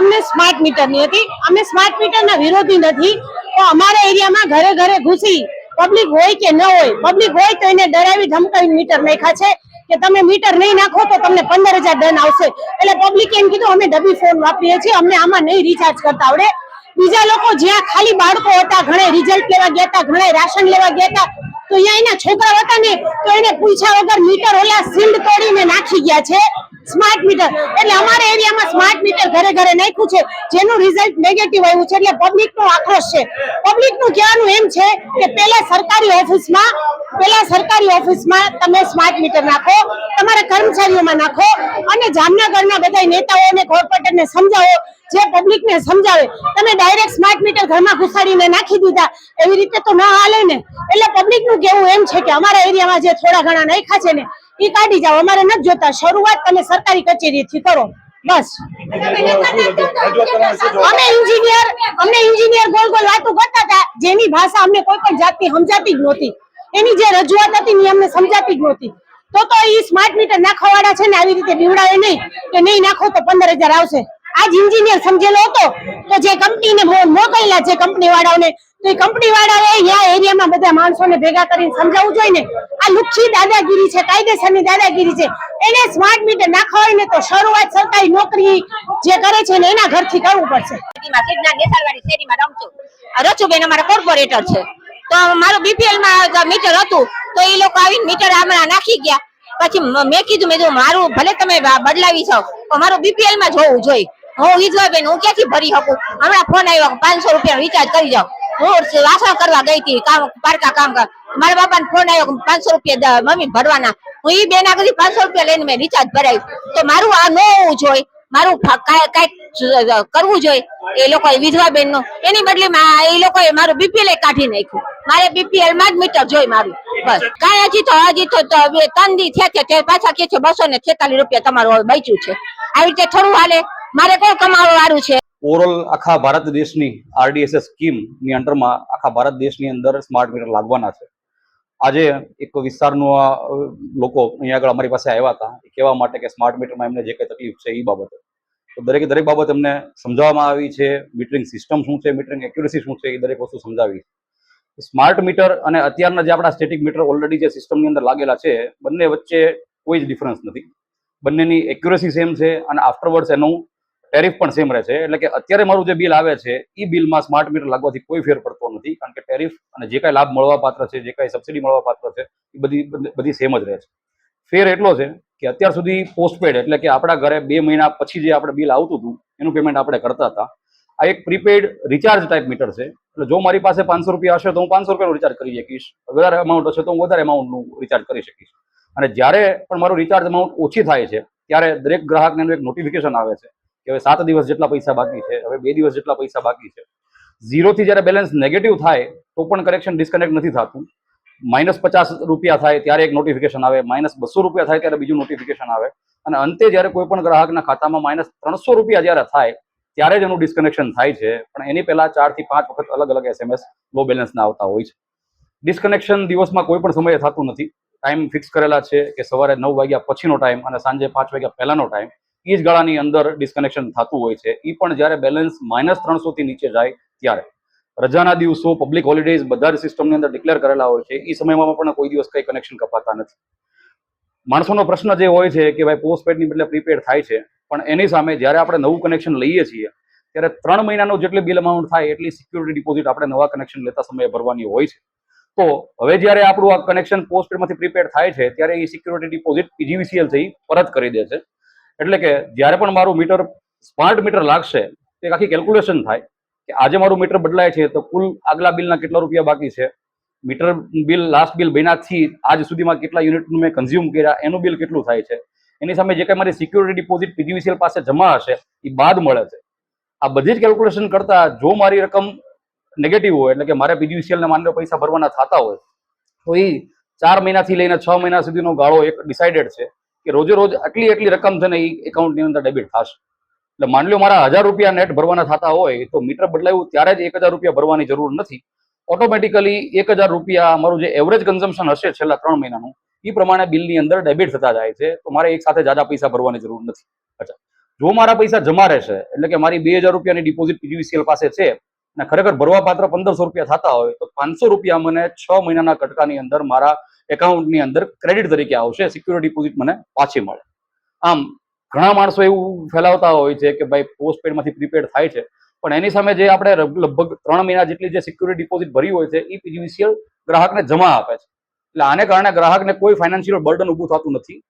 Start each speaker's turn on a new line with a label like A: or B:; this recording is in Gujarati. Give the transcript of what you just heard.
A: અમને સ્માર્ટ મીટરની હતી. અમે સ્માર્ટ મીટરના વિરોધી નથી. તો અમારા એરિયામાં ઘરે ઘરે ઘૂસી પબ્લિક હોય કે ન હોય પબ્લિક હોય તો એને ડરાવી ધમકાવી મીટર નાખ્યા છે. કે તમે મીટર નહીં નાખો તો તમને પંદર હજાર દંડ આવશે. એટલે પબ્લિકે એમ કીધું, અમે ડબી ફોન વાપરીએ છીએ, અમને આમાં નહીં રિચાર્જ કરતા આવડે. બીજા લોકો જ્યાં ખાલી બાળકો હતા, ઘણા રિઝલ્ટ લેવા ગયા હતા, ઘણા રાશન લેવા ગયા હતા, તો અહીંયા એના છોકરા હતા ને, તો એને પૂછ્યા વગર મીટર ઓલા સીલ્ડ તોડીને નાખી ગયા છે. સ્માર્ટ મીટર એટલે અમારા એરિયામાં સ્માર્ટ મીટર ઘરે ઘરે નાખ્યું છે. જેનું રિઝલ્ટ નેગેટિવ આવ્યું છે. એટલે પબ્લિક નો આક્રોશ છે. પબ્લિકનું કહેવાનું એમ છે કે પેલા સરકારી ઓફિસમાં, પેલા સરકારી ઓફિસમાં તમે સ્માર્ટ મીટર નાખો, તમારા કર્મચારીઓમાં નાખો અને જામનગરના બધા નેતાઓને કોર્પોરેટરને સમજાવો, જે પબ્લિકને સમજાવે. તમે ડાયરેક્ટ સ્માર્ટ મીટર ઘરમાં ઘુસાડીને નાખી દીધા. એવી રીતે તો ના હાલે ને. એટલે પબ્લિકનું કહેવું એમ છે કે અમારા એરિયામાં જે થોડા ઘણા નાખ્યા છે ને એ કાઢી જાઓ. અમારે નથી જોતા. શરૂઆત તમે સરકારી કચેરીથી કરો. બસ. અમે એન્જિનિયર અમને એન્જિનિયર ગોલ ગોલ વાતો કરતા હતા. જેની ભાષા અમને કોઈ પણ જાતની સમજાતી જ નહોતી. એની જે રજૂઆત હતી ને અમને સમજાતી જ નહોતી. તો તો એ સ્માર્ટ મીટર નાખવાવાળા છે ને આવી રીતે બીવડાવે નહીં. કે નહીં નાખો તો પંદર હજાર આવશે. આજ એન્જિનિયર સમજેલો હતો. તો જે કંપનીને ને મોકલેલા છે કંપની વાળાઓને તો એ કંપની વાળાએ અહીંયા એરિયામાં બધા માણસોને ભેગા કરીને સમજાવવું જોઈએ ને. આ લુચ્છી દાદાગીરી છે, કાયદેસરની દાદાગીરી છે. એને સ્માર્ટ મીટર નાખવા ને તો શરૂઆત સરકારી નોકરી જે કરે છે ને એના ઘરથી કરવું પડશે.
B: શેરીમાં સિદ્ધનાથ શેરીમાં રમું છું. આ રચુબેન અમારા કોર્પોરેટર છે. તો મારું બીપીએલમાં મીટર હતું, તો એ લોકો આવીને મીટર હમણાં નાખી ગયા. પછી મ- કીધું, મેં મારું, ભલે તમે બદલાવી છો પણ મારું બીપીએલમાં જોવું જોઈએ. હું વિધવાબેન હું ક્યાંથી ભરી શકું? હમણાં ફોન આવ્યો, પાંચસો રૂપિયા રિચાર્જ કરી જાઓ. હું વાસણ કરવા ગઈ હતી, કામ, પારકા કામ કર મારા બાપાને ફોન આવ્યો પાંચસો રૂપિયા મમ્મી ભરવાના. હું એ બેન આગળ પાંચસો રૂપિયા લઈને મેં રિચાર્જ ભરાયું. તો મારું આ ન હોવું જોઈએ. મારું કંઈક કરવું જોઈએ. એ લોકોએ વિધવા બેનનું એની બદલીમાં એ લોકોએ મારું બીપીએલ કાઢી નાખ્યું. મારે બીપીએલમાં જ મીટર જોઈ મારું. બસ. કાંઈ હજી તો હજી તો ત્રણ દી થયા છે પાછા કે છે બસો ને છેતાલીસ રૂપિયા તમારું બચ્યું છે. આવી રીતે થોડું હાલે. મારે કોણ કમાવા વાળું છે.
C: ઓવરઓલ આખા ભારત દેશની આરડીએસએસ સ્કીમની અંડરમાં આખા ભારત દેશની અંદર સ્માર્ટ મીટર લાગવાના છે. આજે એક વિસ્તારનો લોકો અહીંયા આગળ અમારી પાસે આવ્યા હતા. એ કહેવા માટે કે સ્માર્ટ મીટરમાં એમને જે કંઈ તકલીફ છે એ બાબતે. તો દરેકે દરેક બાબત એમને સમજાવવામાં આવી છે. મીટરિંગ સિસ્ટમ શું છે? મીટરિંગ એક્યુરેસી શું છે? એ દરેક વસ્તુ સમજાવી. સ્માર્ટ મીટર અને અત્યારના જે આપણા સ્ટેટિક મીટર ઓલરેડી જે સિસ્ટમની અંદર લાગેલા છે, બંને વચ્ચે કોઈ જ ડિફરન્સ નથી. બંનેની એક્યુરેસી સેમ છે અને આફ્ટરવર્ડ્સ એનું ટેરિફ પણ સેમ રહે છે. એટલે કે અત્યારે મારું જે બિલ આવે છે એ બિલમાં સ્માર્ટ મીટર લાગવાથી કોઈ ફેર પડતો નથી, કારણ કે ટેરિફ અને જે કાંઈ લાભ મળવા પાત્ર છે, જે કાંઈ સબસિડી મળવા પાત્ર છે એ બધી, બધી- સેમ જ રહે છે. ફેર એટલો છે કે અત્યાર સુધી પોસ્ટપેડ એટલે કે આપણા ઘરે બે મહિના પછી જે આપણે બિલ આવતું હતું, એનું પેમેન્ટ આપણે કરતા હતા. આ એક પ્રીપેડ રિચાર્જ ટાઈપ મીટર છે. એટલે જો મારી પાસે પાંચસો રૂપિયા હશે તો હું પાંચસો રૂપિયાનું રિચાર્જ કરી શકીશ. વધારે અમાઉન્ટ હશે તો હું વધારે અમાઉન્ટનું રિચાર્જ કરી શકીશ. અને જ્યારે પણ મારું રિચાર્જ અમાઉન્ટ ઓછી થાય છે, ત્યારે દરેક ગ્રાહકને એક નોટિફિકેશન આવે છે કે હવે સાત દિવસ જેટલા પૈસા બાકી છે, હવે બે દિવસ જેટલા પૈસા બાકી છે. ઝીરોથી જ્યારે બેલેન્સ નેગેટિવ થાય, તો પણ કરેક્શન ડિસ્કનેક્ટ નથી થતું. માઇનસ પચાસ રૂપિયા થાય, ત્યારે એક નોટિફિકેશન આવે. માઇનસ બસો રૂપિયા થાય, ત્યારે બીજું નોટિફિકેશન આવે. અને અંતે જ્યારે કોઈ પણ ગ્રાહકના ખાતામાં માઇનસ ત્રણસો રૂપિયા જ્યારે થાય, ત્યારે જ એનું ડિસ્કનેક્શન થાય છે. પણ એની પહેલા ચારથી પાંચ વખત અલગ અલગ એસએમએસ લો બેલેન્સના આવતા હોય છે. ડિસ્કનેક્શન દિવસમાં કોઈ પણ સમયે થતું નથી. ટાઈમ ફિક્સ કરેલા છે કે સવારે નવ વાગ્યા પછીનો ટાઈમ અને સાંજે પાંચ વાગ્યા પહેલાનો ટાઈમ એ જ ગાળાની અંદર ડિસ્કનેક્શન થતું હોય છે. એ પણ જ્યારે બેલેન્સ માઇનસ ત્રણસો થી નીચે જાય ત્યારે. રજાના દિવસો પબ્લિક હોલિડેઝ બધા જ સિસ્ટમની અંદર ડિક્લેર કરેલા હોય છે. એ સમયમાં પણ કોઈ દિવસ કઈ કનેક્શન કપાતા નથી. માણસોનો પ્રશ્ન જે હોય છે કે ભાઈ પોસ્ટપેડની બદલે પ્રીપેડ થાય છે, પણ એની સામે જ્યારે આપણે નવું કનેક્શન લઈએ છીએ, ત્યારે ત્રણ મહિનાનો જેટલી બિલ અમાઉન્ટ થાય એટલી સિક્યુરિટી ડિપોઝિટ આપણે નવા કનેક્શન લેતા સમયે ભરવાની હોય છે. તો હવે જ્યારે આપણું આ કનેક્શન પોસ્ટપેડમાંથી પ્રીપેડ થાય છે, ત્યારે એ સિક્યુરિટી ડિપોઝિટ પીજીવીસીએલથી પરત કરી દે છે. એટલે કે જ્યારે પણ મારું મીટર સ્માર્ટ મીટર લાગશે એક આખી કેલ્ક્યુલેશન થાય કે આજે મારું મીટર બદલાય છે, તો કુલ આગલા બિલના કેટલા રૂપિયા બાકી છે? મીટર બિલ લાસ્ટ બિલ બન્યાથી આજ સુધીમાં કેટલા યુનિટનું મેં કન્ઝ્યુમ કર્યા, એનું બિલ કેટલું થાય છે? એની સામે જે કંઈ મારી સિક્યુરિટી ડિપોઝિટ પીજીવીસીએલ પાસે જમા હશે, એ બાદ મળે છે. આ બધી જ કેલ્ક્યુલેશન કરતા જો મારી રકમ નેગેટિવ હોય, એટલે કે મારે પીજીવીસીએલને માન્ય પૈસા ભરવાના થતા હોય, તો એ ચાર મહિનાથી લઈને છ મહિના સુધીનો ગાળો એક ડિસાઇડેડ છે. કે રોજે રોજ આટલી આટલી રકમ છે ને એ એકાઉન્ટની અંદર ડેબિટ થશે. એટલે માની લો મારા હજાર રૂપિયા નેટ ભરવાના થતા હોય તો મીટર બદલાયું ત્યારે જ એક હજાર રૂપિયા ભરવાની જરૂર નથી. ઓટોમેટિકલી એક હજાર રૂપિયા મારું જે એવરેજ કન્ઝમ્પશન હશે છેલ્લા ત્રણ મહિનાનું, એ પ્રમાણે બિલની અંદર ડેબિટ થતા જાય છે. તો મારે એક સાથે જાદા પૈસા ભરવાની જરૂર નથી. અચ્છા. જો મારા પૈસા જમા રહેશે, એટલે કે મારી બે હજાર રૂપિયાની ડિપોઝિટ પીજીવીસીએલ પાસે છે અને ખરેખર ભરવા પાત્ર પંદરસો રૂપિયા થતા હોય તો પાંચસો રૂપિયા મને છ મહિનાના કટકાની અંદર મારા એકાઉન્ટની અંદર ક્રેડિટ તરીકે આવશે સિક્યુરિટી ડિપોઝિટ મને પાછી મળે. આમ, ઘણા માણસો એવું ફેલાવતા હોય છે કે ભાઈ પોસ્ટપેડમાંથી પ્રીપેડ થાય છે, પણ એની સામે જે આપણે લગભગ ત્રણ મહિના જેટલી જે સિક્યુરિટી ડિપોઝિટ ભરી હોય છે એ પીજીવીસીએલ ગ્રાહકને જમા આપે છે. એટલે આને કારણે ગ્રાહકને કોઈ ફાઇનાન્શિયલ બર્ડન ઊભું થતું નથી.